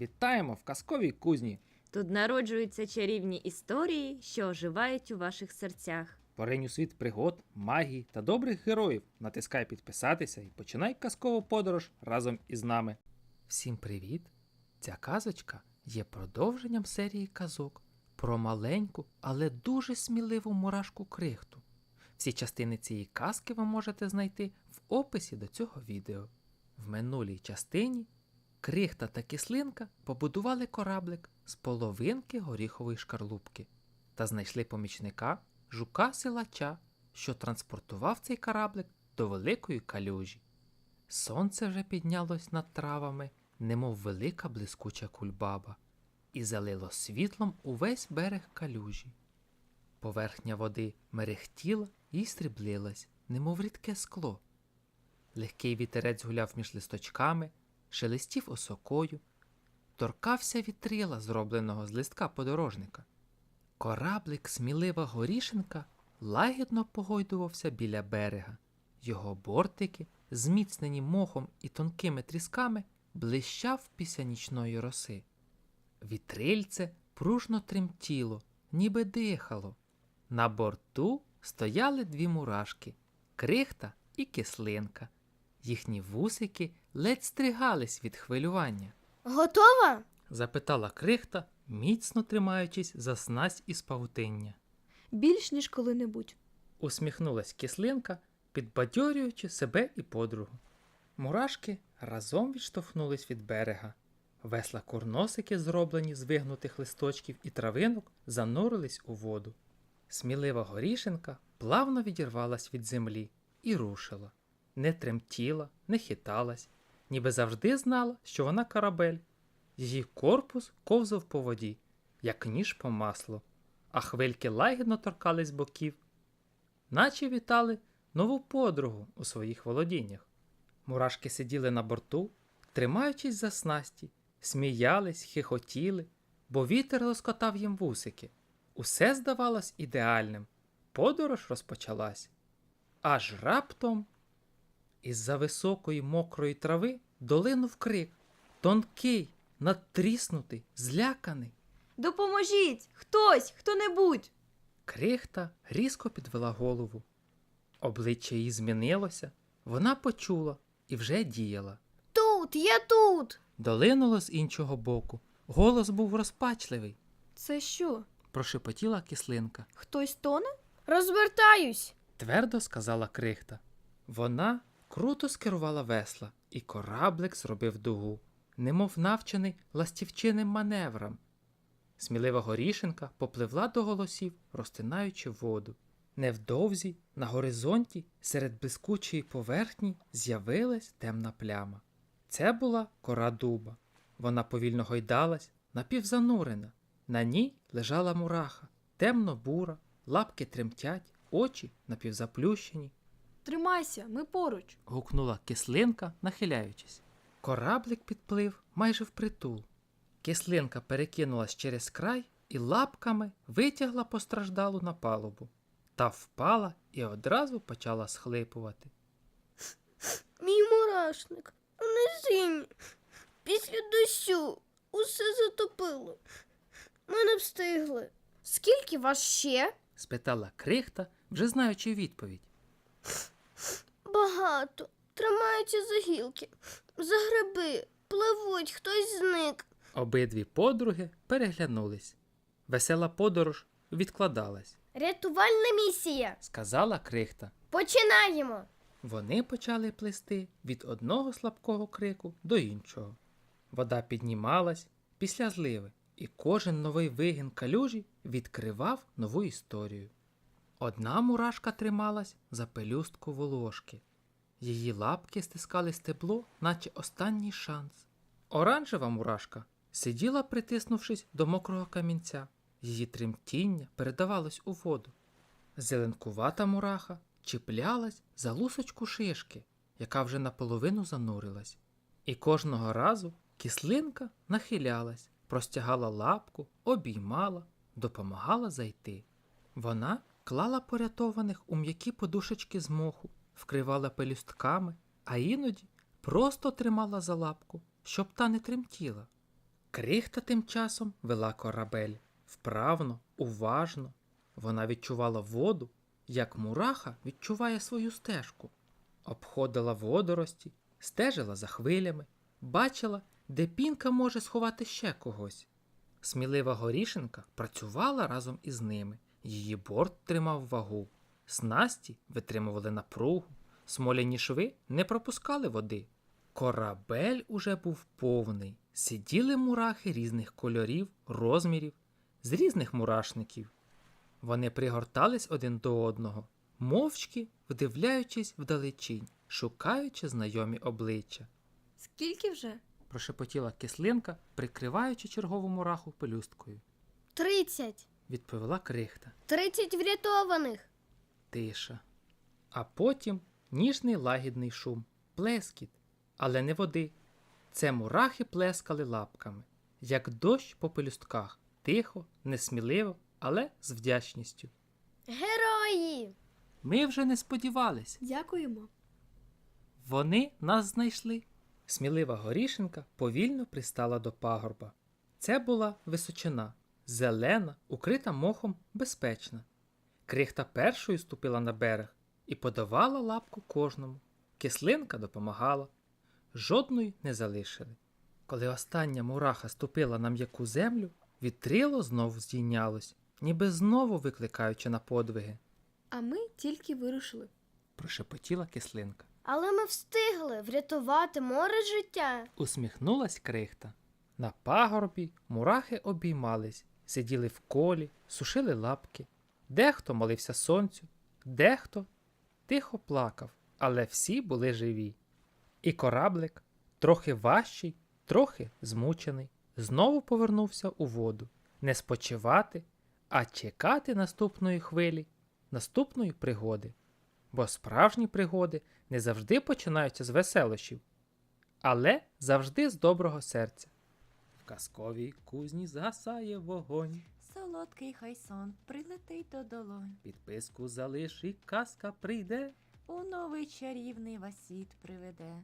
Вітаємо в казковій кузні. Тут народжуються чарівні історії, що оживають у ваших серцях. Поринь у світ пригод, магії та добрих героїв. Натискай підписатися і починай казкову подорож разом із нами. Всім привіт! Ця казочка є продовженням серії казок про маленьку, але дуже сміливу мурашку крихту. Всі частини цієї казки ви можете знайти в описі до цього відео. В минулій частині крихта та кислинка побудували кораблик з половинки горіхової шкарлупки та знайшли помічника жука силача, що транспортував цей кораблик до великої калюжі. Сонце вже піднялось над травами, немов велика блискуча кульбаба, і залило світлом увесь берег калюжі. Поверхня води мерехтіла і стріблилась, немов рідке скло. Легкий вітерець гуляв між листочками, шелестів осокою, торкався вітрила, зробленого з листка подорожника. Кораблик смілива горішенка лагідно погойдувався біля берега. Його бортики, зміцнені мохом і тонкими трісками, блищав після нічної роси. Вітрильце пружно тремтіло, ніби дихало. На борту стояли дві мурашки крихта і кислинка. Їхні вусики ледь стригались від хвилювання. Готова? запитала крихта, міцно тримаючись за снасть із павутиння. Більш ніж коли-небудь. Усміхнулась кислинка, підбадьорюючи себе і подругу. Мурашки разом відштовхнулись від берега. Весла курносики, зроблені з вигнутих листочків і травинок, занурились у воду. Смілива горішенка плавно відірвалась від землі і рушила. Не тремтіла, не хиталась, ніби завжди знала, що вона корабель. Її корпус ковзав по воді, як ніж по маслу, а хвильки лагідно торкались боків, наче вітали нову подругу у своїх володіннях. Мурашки сиділи на борту, тримаючись за снасті, сміялись, хихотіли, бо вітер лоскотав їм вусики. Усе здавалось ідеальним. Подорож розпочалась. Аж раптом із-за високої мокрої трави долинув крик. Тонкий, надтріснутий, зляканий. Допоможіть! Хтось, хто-небудь! Крихта різко підвела голову. Обличчя її змінилося, вона почула і вже діяла. Тут, я тут! Долинуло з іншого боку. Голос був розпачливий, Це що? прошепотіла кислинка. Хтось тоне? Розвертаюсь! Твердо сказала крихта. Вона круто скерувала весла, і кораблик зробив дугу, немов навчений ластівчиним маневрам. Смілива горішенка попливла до голосів, розтинаючи воду. Невдовзі на горизонті серед блискучої поверхні з'явилась темна пляма. Це була кора дуба. Вона повільно гойдалась, напівзанурена. На ній лежала мураха, темно-бура, лапки тремтять, очі напівзаплющені. Тримайся, ми поруч. гукнула кислинка, нахиляючись. Кораблик підплив майже впритул. Кислинка перекинулась через край і лапками витягла постраждалу на палубу. Та впала і одразу почала схлипувати. Мій мурашник, у низині. Після дощу усе затопило. Ми не встигли. Скільки вас ще? спитала крихта, вже знаючи відповідь. Багато. Тримаються за гілки, за гриби, пливуть, хтось зник. Обидві подруги переглянулись. Весела подорож відкладалась, Рятувальна місія. сказала крихта. Починаємо. Вони почали плисти від одного слабкого крику до іншого. Вода піднімалась після зливи, і кожен новий вигін калюжі відкривав нову історію. Одна мурашка трималась за пелюстку волошки. Її лапки стискали стебло, наче останній шанс. Оранжева мурашка сиділа, притиснувшись до мокрого камінця. Її тремтіння передавалось у воду. Зеленкувата мураха чіплялась за лусочку шишки, яка вже наполовину занурилась. І кожного разу кислинка нахилялась, простягала лапку, обіймала, допомагала зайти. Вона клала порятованих у м'які подушечки з моху, вкривала пелюстками, а іноді просто тримала за лапку, щоб та не тремтіла. Крихта тим часом вела корабель. Вправно, уважно. Вона відчувала воду, як мураха відчуває свою стежку. Обходила водорості, стежила за хвилями, бачила, де пінка може сховати ще когось. Смілива горішенка працювала разом із ними. Її борт тримав вагу. Снасті витримували напругу, смоляні шви не пропускали води. Корабель уже був повний. Сиділи мурахи різних кольорів, розмірів, з різних мурашників. Вони пригортались один до одного, мовчки вдивляючись вдалечінь, шукаючи знайомі обличчя. Скільки вже? Прошепотіла кислинка, прикриваючи чергову мураху пелюсткою. Тридцять. Відповіла крихта. Тридцять врятованих. Тиша. А потім ніжний лагідний шум, плескіт, але не води. Це мурахи плескали лапками, як дощ по пелюстках, тихо, несміливо, але з вдячністю. Герої! Ми вже не сподівались, Дякуємо. вони нас знайшли. Смілива горішенка повільно пристала до пагорба. Це була височина, зелена, укрита мохом, безпечна. Крихта першою ступила на берег і подавала лапку кожному. Кислинка допомагала. Жодної не залишили. Коли остання мураха ступила на м'яку землю, вітрило знов здійнялось, ніби знову викликаючи на подвиги, А ми тільки вирушили. прошепотіла кислинка. Але ми встигли врятувати море життя. Усміхнулась крихта. На пагорбі мурахи обіймались, сиділи в колі, сушили лапки. Дехто молився сонцю, дехто тихо плакав, але всі були живі. І кораблик, трохи важчий, трохи змучений, знову повернувся у воду. Не спочивати, а чекати наступної хвилі, наступної пригоди. Бо справжні пригоди не завжди починаються з веселощів, але завжди з доброго серця. В казковій кузні згасає вогонь. Солодкий хай сон прилетить до долонь. Підписку залиш і казка прийде. У новий чарівний вас світ приведе.